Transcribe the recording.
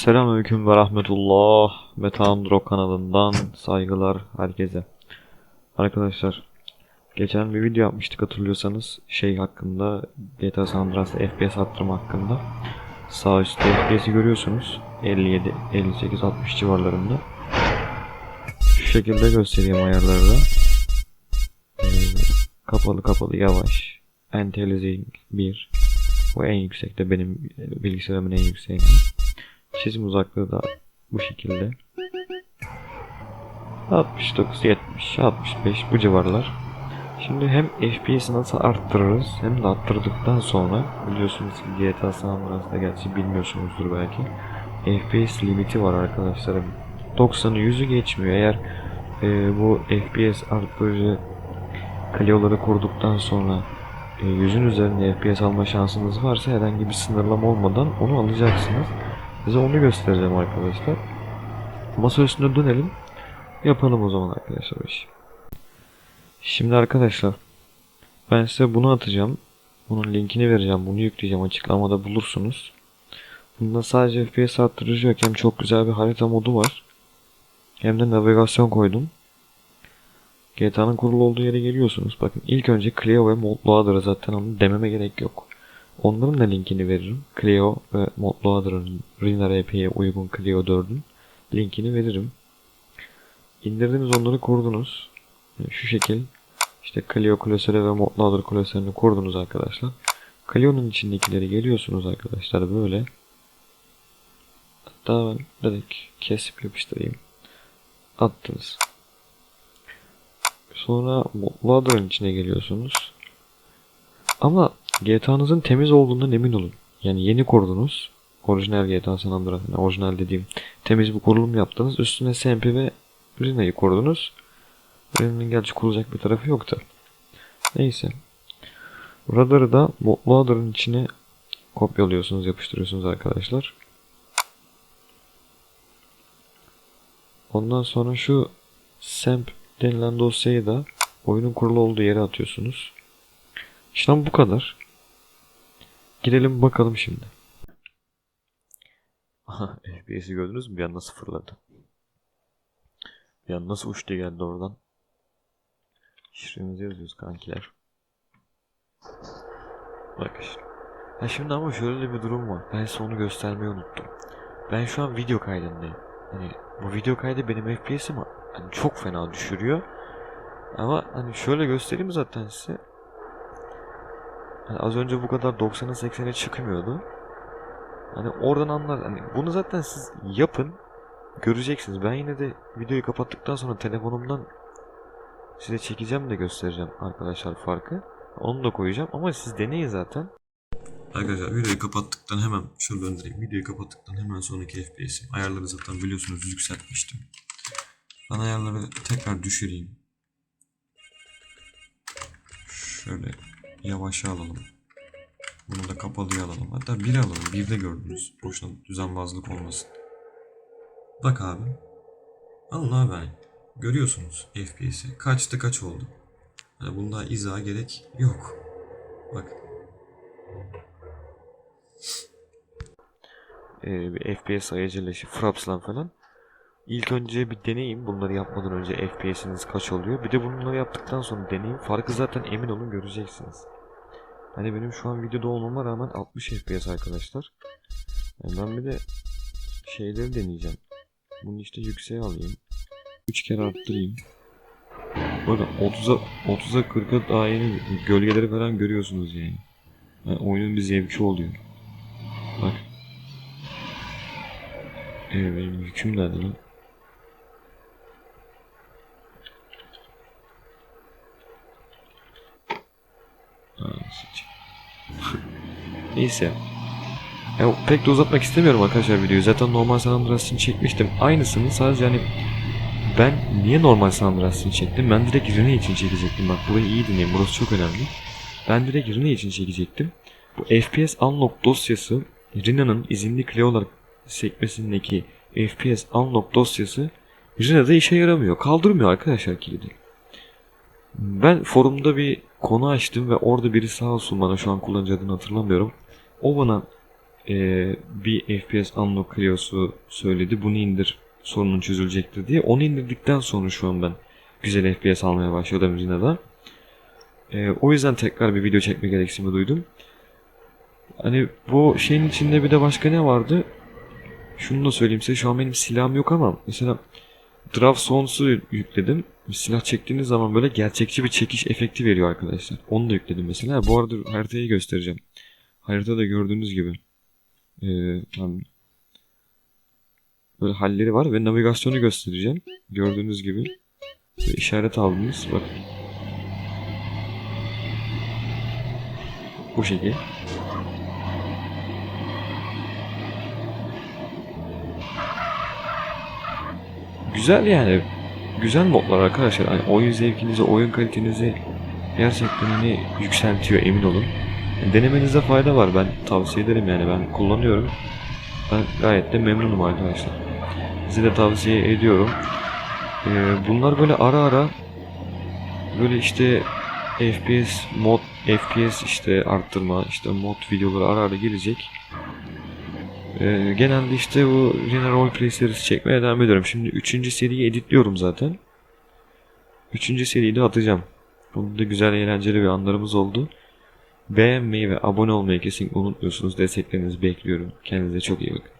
Selamünaleyküm ve rahmetullah. Metehan Rock kanalından saygılar herkese. Arkadaşlar geçen bir video yapmıştık hatırlıyorsanız şey hakkında GTA San Andreas'ta FPS arttırma hakkında. Sağ üstte FPS'i görüyorsunuz. 57, 58, 60 civarlarında. Şu şekilde göstereyim ayarları da. Ee, kapalı kapalı yavaş. Anti-aliasing 1. Bu en yüksekte benim bilgisayarımın en yükseği. Çizim uzaklığı da bu şekilde. 69, 70, 65 bu civarlar. Şimdi hem FPS'i nasıl arttırırız hem de arttırdıktan sonra biliyorsunuz ki GTA San Andreas'ta gerçi bilmiyorsunuzdur belki. FPS limiti var arkadaşlarım. 90'ı 100'ü geçmiyor. Eğer e, bu FPS arttırıcı Clio'ları kurduktan sonra e, 100'ün üzerinde FPS alma şansınız varsa herhangi bir sınırlama olmadan onu alacaksınız. Size onu göstereceğim arkadaşlar. Masa üstüne dönelim. Yapalım o zaman arkadaşlar o işi. Şimdi arkadaşlar ben size bunu atacağım. Bunun linkini vereceğim. Bunu yükleyeceğim. Açıklamada bulursunuz. Bunda sadece FPS arttırıcı yok. Hem çok güzel bir harita modu var. Hem de navigasyon koydum. GTA'nın kurulu olduğu yere geliyorsunuz. Bakın ilk önce Clio ve Mod Loader'ı zaten onu dememe gerek yok. Onların da linkini veririm. Clio ve Mod Loader'ın Rina RP'ye uygun Clio 4'ün linkini veririm. İndirdiniz onları kurdunuz. Şu şekil işte Clio klasörü ve Mod Loader klasörünü kurdunuz arkadaşlar. Clio'nun içindekileri geliyorsunuz arkadaşlar böyle. Hatta ben direkt kesip yapıştırayım. Attınız. Sonra Mod Loader'ın içine geliyorsunuz. Ama GTA'nızın temiz olduğundan emin olun. Yani yeni kurdunuz. Orijinal GTA San Andreas. Yani orijinal dediğim temiz bir kurulum yaptınız. Üstüne SMP ve Rina'yı kurdunuz. Rina'nın gerçi kurulacak bir tarafı yoktu. Neyse. Radarı da Loader'ın içine kopyalıyorsunuz, yapıştırıyorsunuz arkadaşlar. Ondan sonra şu SEMP denilen dosyayı da oyunun kurulu olduğu yere atıyorsunuz. İşlem bu kadar. Girelim bakalım şimdi. Aha FPS'i gördünüz mü? Bir an nasıl fırladı. Bir an nasıl uçtu geldi oradan. Şifremizi yazıyoruz kankiler. Bak işte. Ha şimdi ama şöyle bir durum var. Ben size onu göstermeyi unuttum. Ben şu an video kaydındayım. Hani bu video kaydı benim FPS'imi hani çok fena düşürüyor. Ama hani şöyle göstereyim zaten size. Hani az önce bu kadar 90'a 80'e çıkmıyordu. Hani oradan anlar. Hani bunu zaten siz yapın. Göreceksiniz. Ben yine de videoyu kapattıktan sonra telefonumdan size çekeceğim de göstereceğim arkadaşlar farkı. Onu da koyacağım ama siz deneyin zaten. Arkadaşlar videoyu kapattıktan hemen şöyle göndereyim. Videoyu kapattıktan hemen sonraki FPS'i. Ayarları zaten biliyorsunuz yükseltmiştim. Ben ayarları tekrar düşüreyim. Şöyle yavaşa alalım. Bunu da kapalıya alalım. Hatta bir alalım. Bir de gördünüz. Boşuna düzenbazlık olmasın. Bak abi. Alın abi. hani. Görüyorsunuz FPS'i. Kaçtı kaç oldu. Hani bunda izaha gerek yok. Bak. Ee, bir FPS sayıcıyla işte Fraps'la falan. İlk önce bir deneyim. Bunları yapmadan önce FPS'iniz kaç oluyor. Bir de bunları yaptıktan sonra deneyim. Farkı zaten emin olun göreceksiniz. Hani benim şu an videoda olmama rağmen 60 FPS arkadaşlar. Yani ben bir de şeyleri deneyeceğim. Bunu işte yükseğe alayım. 3 kere arttırayım. Bakın 30'a 30'a 40'a daha yeni gölgeleri falan görüyorsunuz yani. yani oyunun bir zevki oluyor. Bak. Evet benim yüküm nerede lan? Neyse. Ya, pek de uzatmak istemiyorum arkadaşlar videoyu. Zaten normal San Andreas için çekmiştim. Aynısını sadece hani ben niye normal San Andreas için çektim? Ben direkt Rene için çekecektim. Bak burayı iyi dinleyin. Burası çok önemli. Ben direkt Rene için çekecektim. Bu FPS unlock dosyası Rina'nın izinli Clio'lar sekmesindeki FPS unlock dosyası Rina'da işe yaramıyor. Kaldırmıyor arkadaşlar kilidi. Ben forumda bir konu açtım ve orada biri sağ olsun bana şu an kullanıcı adını hatırlamıyorum. O bana Ee, bir FPS unlock Clio'su söyledi. Bunu indir sorunun çözülecektir diye. Onu indirdikten sonra şu an ben güzel FPS almaya başladım Rina'da. Ee, o yüzden tekrar bir video çekme gereksinimi duydum. Hani bu şeyin içinde bir de başka ne vardı? Şunu da söyleyeyim size şu an benim silahım yok ama mesela Draft Sons'u yükledim. Silah çektiğiniz zaman böyle gerçekçi bir çekiş efekti veriyor arkadaşlar. Onu da yükledim mesela. Bu arada haritayı göstereceğim. Haritada gördüğünüz gibi. Ee, böyle halleri var ve navigasyonu göstereceğim. Gördüğünüz gibi. Ve işaret aldınız. Bak. Bu şekil. Güzel yani. Güzel modlar arkadaşlar. Hani oyun zevkinizi, oyun kalitenizi gerçekten hani yükseltiyor emin olun. Denemenize fayda var. Ben tavsiye ederim yani. Ben kullanıyorum. Ben gayet de memnunum arkadaşlar. Size de tavsiye ediyorum. Ee, bunlar böyle ara ara böyle işte FPS mod FPS işte arttırma işte mod videoları ara ara gelecek. Ee, genelde işte bu Rena Roleplay serisi çekmeye devam ediyorum. Şimdi 3. seriyi editliyorum zaten. 3. seriyi de atacağım. Bunda güzel eğlenceli bir anlarımız oldu. Beğenmeyi ve abone olmayı kesinlikle unutmuyorsunuz. Desteklerinizi bekliyorum. Kendinize çok iyi bakın.